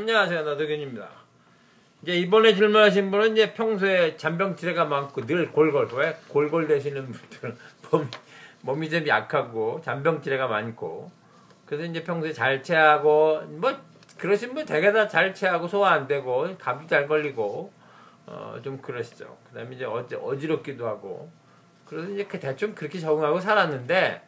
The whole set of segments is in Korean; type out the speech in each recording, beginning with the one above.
안녕하세요 나도균입니다. 이제 이번에 질문하신 분은 이제 평소에 잔병치레가 많고 늘 골골 왜 골골 되시는 분들은 몸, 몸이 좀 약하고 잔병치레가 많고 그래서 이제 평소에 잘 체하고 뭐 그러신 분 되게 다 잘 체하고 소화 안 되고 감기 잘 걸리고 어 좀 그러시죠. 그 다음에 이제 어지, 어지럽기도 하고 그래서 이제 그 대충 그렇게 적응하고 살았는데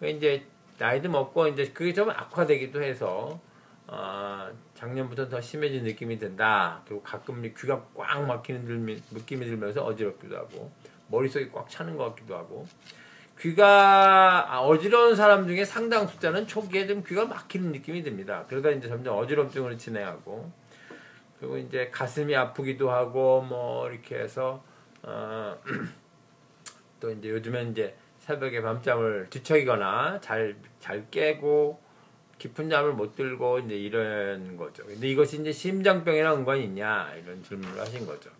그 이제 나이도 먹고 이제 그게 좀 악화되기도 해서 어, 작년부터 더 심해진 느낌이 든다. 그리고 가끔 귀가 꽉 막히는 느낌이 들면서 어지럽기도 하고 머릿속이 꽉 차는 것 같기도 하고 귀가 아, 어지러운 사람 중에 상당 숫자는 초기에 좀 귀가 막히는 느낌이 듭니다. 그러다 이제 점점 어지럼증으로 진행하고 그리고 이제 가슴이 아프기도 하고 뭐 이렇게 해서 어, 또 이제 요즘엔 이제 새벽에 밤잠을 뒤척이거나 잘 잘 깨고 깊은 잠을 못 들고 이제 이런 거죠. 근데 이것이 이제 심장병이랑 연관이 있냐 이런 질문을 하신 거죠.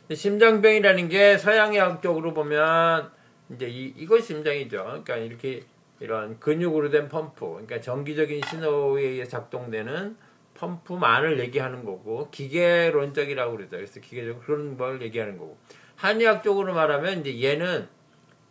근데 심장병이라는 게 서양의학적으로 보면 이제 이 이것 심장이죠. 그러니까 이렇게 이런 근육으로 된 펌프, 그러니까 정기적인 신호에 의해 작동되는 펌프만을 얘기하는 거고 기계론적이라고 그러죠. 그래서 기계적 그런 걸 얘기하는 거고 한의학적으로 말하면 이제 얘는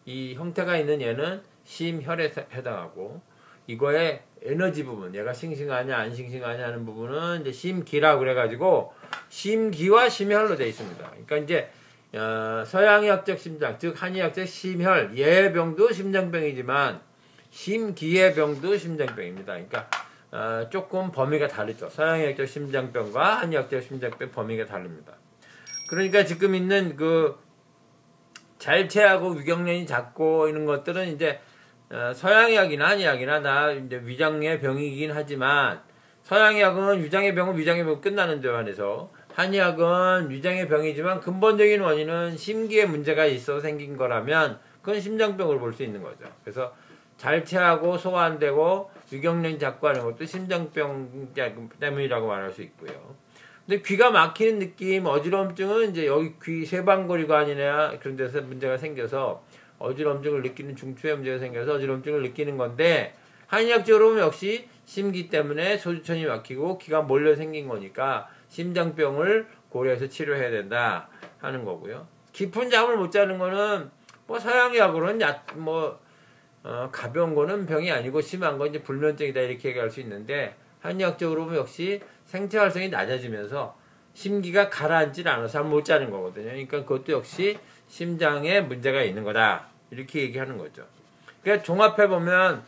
이 형태가 있는 얘는 심혈에 해당하고 이거의 에너지 부분, 얘가 싱싱하냐 안 싱싱하냐 하는 부분은 이제 심기라 그래가지고 심기와 심혈로 되어 있습니다. 그러니까 이제 어, 서양의학적 심장, 즉 한의학적 심혈, 얘 병도 심장병이지만 심기의 병도 심장병입니다. 그러니까 어, 조금 범위가 다르죠. 서양의학적 심장병과 한의학적 심장병 범위가 다릅니다. 그러니까 지금 있는 그 잘 체하고 위경련이 작고 이런 것들은 이제 어, 서양의학이나 한의학이나 다 위장의 병이긴 하지만 서양의학은 위장의 병은 위장의 병 끝나는 데 한해서 한의학은 위장의 병이지만 근본적인 원인은 심기에 문제가 있어 생긴 거라면 그건 심장병으로 볼수 있는 거죠. 그래서 잘 체하고 소화 안 되고 위경련이 작고 하는 것도 심장병 때문이라고 말할 수 있고요. 근데 귀가 막히는 느낌, 어지러움증은 이제 여기 귀 세방거리관이나 그런 데서 문제가 생겨서 어지럼증을 느끼는 문제가 생겨서 어지럼증을 느끼는 건데 한의학적으로 보면 역시 심기 때문에 소주천이 막히고 기가 몰려 생긴 거니까 심장병을 고려해서 치료해야 된다 하는 거고요. 깊은 잠을 못 자는 거는 뭐 서양의학으로는 야, 뭐 어, 가벼운 거는 병이 아니고 심한 건 이제 불면증이다 이렇게 얘기할 수 있는데 한의학적으로 보면 역시 생체 활성이 낮아지면서 심기가 가라앉질 않아서 잠 못 자는 거거든요. 그러니까 그것도 역시 심장에 문제가 있는 거다. 이렇게 얘기하는 거죠. 그러니까 종합해 보면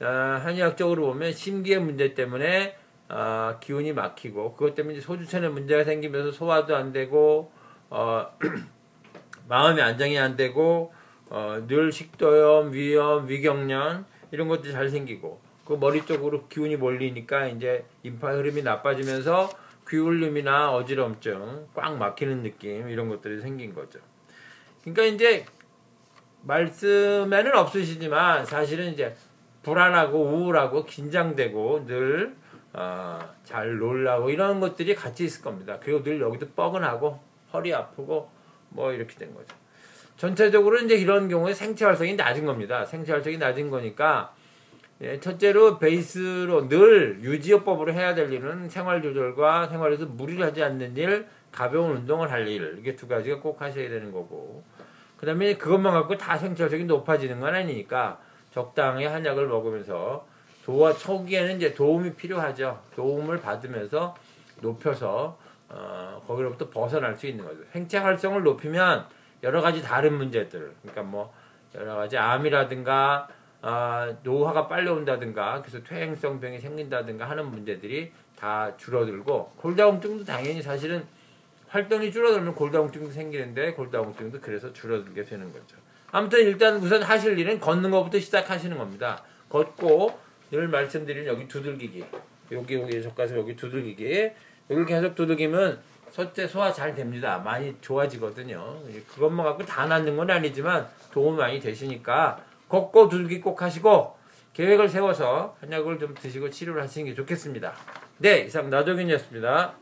어, 한의학적으로 보면 심기의 문제 때문에 어, 기운이 막히고 그것 때문에 소주천에 문제가 생기면서 소화도 안 되고 어, 마음의 안정이 안 되고 어, 늘 식도염, 위염, 위경련 이런 것도 잘 생기고 그 머리 쪽으로 기운이 몰리니까 이제 임파 흐름이 나빠지면서 귀울림이나 어지럼증, 꽉 막히는 느낌 이런 것들이 생긴 거죠. 그러니까 이제 말씀에는 없으시지만 사실은 이제 불안하고 우울하고 긴장되고 늘 어, 잘 놀라고 이런 것들이 같이 있을 겁니다. 그리고 늘 여기도 뻐근하고 허리 아프고 뭐 이렇게 된 거죠. 전체적으로 이제 이런 경우에 생체 활성이 낮은 겁니다. 생체 활성이 낮은 거니까 예, 첫째로 베이스로 늘 유지요법으로 해야 될 일은 생활 조절과 생활에서 무리를 하지 않는 일, 가벼운 운동을 할 일. 이게 두 가지가 꼭 하셔야 되는 거고. 그 다음에 그것만 갖고 다 생체적인 높아지는 건 아니니까 적당히 한약을 먹으면서 도와 초기에는 이제 도움이 필요하죠. 도움을 받으면서 높여서 어, 거기로부터 벗어날 수 있는 거죠. 생체 활성을 높이면 여러 가지 다른 문제들, 그러니까 뭐 여러 가지 암이라든가 어, 노화가 빨리 온다든가 그래서 퇴행성 병이 생긴다든가 하는 문제들이 다 줄어들고 골다공증도 당연히 사실은 활동이 줄어들면 골다공증도 생기는데 골다공증도 그래서 줄어들게 되는 거죠. 아무튼 일단 우선 하실 일은 걷는 것부터 시작하시는 겁니다. 걷고 늘 말씀드린 여기 두들기기 여기 여기 저까지 여기 두들기기 여기 계속 두들기면 첫째 소화 잘 됩니다. 많이 좋아지거든요. 그것만 갖고 다 낫는 건 아니지만 도움이 많이 되시니까 걷고 두들기 꼭 하시고 계획을 세워서 한약을 좀 드시고 치료를 하시는 게 좋겠습니다. 네, 이상 나도균이었습니다.